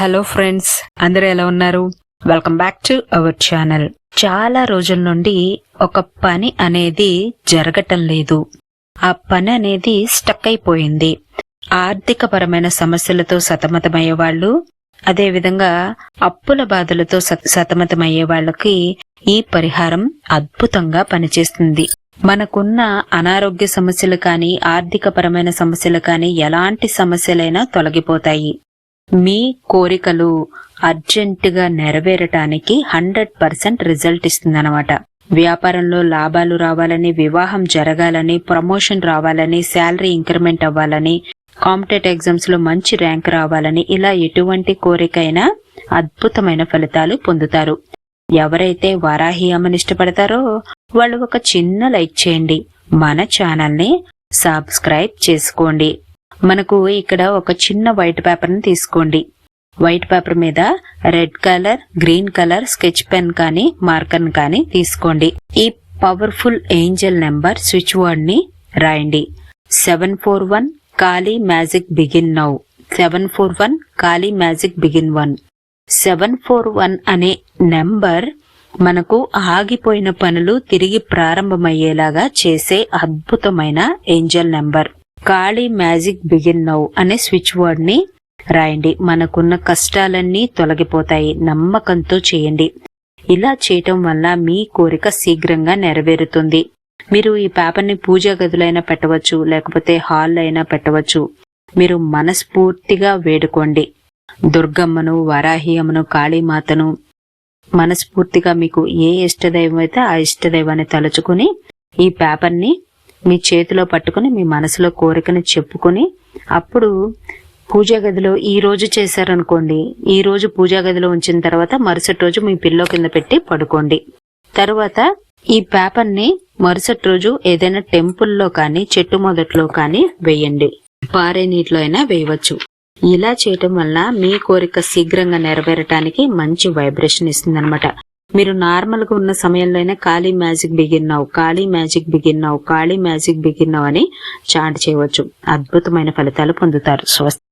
Hello friends అందరూ ఎలా ఉన్నారు? Welcome back to our channel చాలా రోజుల నుండి ఒక పని అనేది జరగటం లేదు. ఆ పని అనేది స్టక్ అయిపోయింది. ఆర్థికపరమైన సమస్యలతో సతమతమయ్యే వాళ్ళు అదేవిధంగా అప్పుల బాధలతో సత- సతమతమయ్యే వాళ్ళకి ఈ పరిహారం అద్భుతంగా పనిచేస్తుంది. మనకున్న అనారోగ్య సమస్యలు కానీ ఆర్థికపరమైన సమస్యలు కానీ ఎలాంటి సమస్యలైనా తొలగిపోతాయి. మీ కోరికలు అర్జెంటుగా నెరవేరటానికి హండ్రెడ్ పర్సెంట్ రిజల్ట్ ఇస్తుందన్నమాట. వ్యాపారంలో లాభాలు రావాలని వివాహం జరగాలని ప్రమోషన్ రావాలని శాలరీ ఇంక్రిమెంట్ అవ్వాలని కాంపిటేటివ్ ఎగ్జామ్స్లో మంచి ర్యాంక్ రావాలని ఇలా ఎటువంటి కోరికైనా అద్భుతమైన ఫలితాలు పొందుతారు. ఎవరైతే వారాహి అమ్మని ఇష్టపడతారో వాళ్ళు ఒక చిన్న లైక్ చేయండి. మన ఛానల్ని సబ్స్క్రైబ్ చేసుకోండి. మనకు ఇక్కడ ఒక చిన్న వైట్ పేపర్ని తీసుకోండి. వైట్ పేపర్ మీద red colour green colour sketch pen కానీ మార్కర్ కానీ తీసుకోండి. ఈ పవర్ఫుల్ ఏంజల్ నెంబర్ స్విచ్ వర్డ్ని రాయండి. Seven four one Kali magic begin now seven four one Kali magic begin one seven four one అనే నెంబర్ మనకు ఆగిపోయిన పనులు తిరిగి ప్రారంభమయ్యేలాగా చేసే అద్భుతమైన angel number Kali magic begin now అనే స్విచ్ వర్డ్ని రాయండి. మనకున్న కష్టాలన్నీ తొలగిపోతాయి. నమ్మకంతో చేయండి. ఇలా చేయటం వల్ల మీ కోరిక శీఘ్రంగా నెరవేరుతుంది. మీరు ఈ పేపర్ని పూజా గదులైనా పెట్టవచ్చు లేకపోతే హాల్ అయినా పెట్టవచ్చు. మీరు మనస్ఫూర్తిగా వేడుకోండి. దుర్గమ్మను వరాహి అమ్మను కాళీమాతను మనస్ఫూర్తిగా మీకు ఏ ఇష్టదైవం అయితే ఆ ఇష్టదైవాన్ని తలుచుకుని ఈ పేపర్ని మీ చేతిలో పట్టుకుని మీ మనసులో కోరికను చెప్పుకొని అప్పుడు పూజా గదిలో ఈ రోజు చేశారనుకోండి ఈ రోజు పూజా గదిలో ఉంచిన తర్వాత మరుసటి రోజు మీ పిల్లో కింద పెట్టి పడుకోండి. తర్వాత ఈ పేపర్ని మరుసటి రోజు ఏదైనా టెంపుల్లో కానీ చెట్టు మొదట్లో కానీ వేయండి. పారే నీటిలో అయినా వేయవచ్చు. ఇలా చేయటం వల్ల మీ కోరిక శీఘ్రంగా నెరవేరటానికి మంచి వైబ్రేషన్ ఇస్తుందన్నమాట. మీరు నార్మల్గా ఉన్న సమయంలో అయినా ఖాళీ మ్యాజిక్ బిగిన్ బిగిన్నావు ఖాళీ magic begin begin now Kali magic begin now అని చాట్ చేయవచ్చు. అద్భుతమైన ఫలితాలు పొందుతారు. స్వస్తి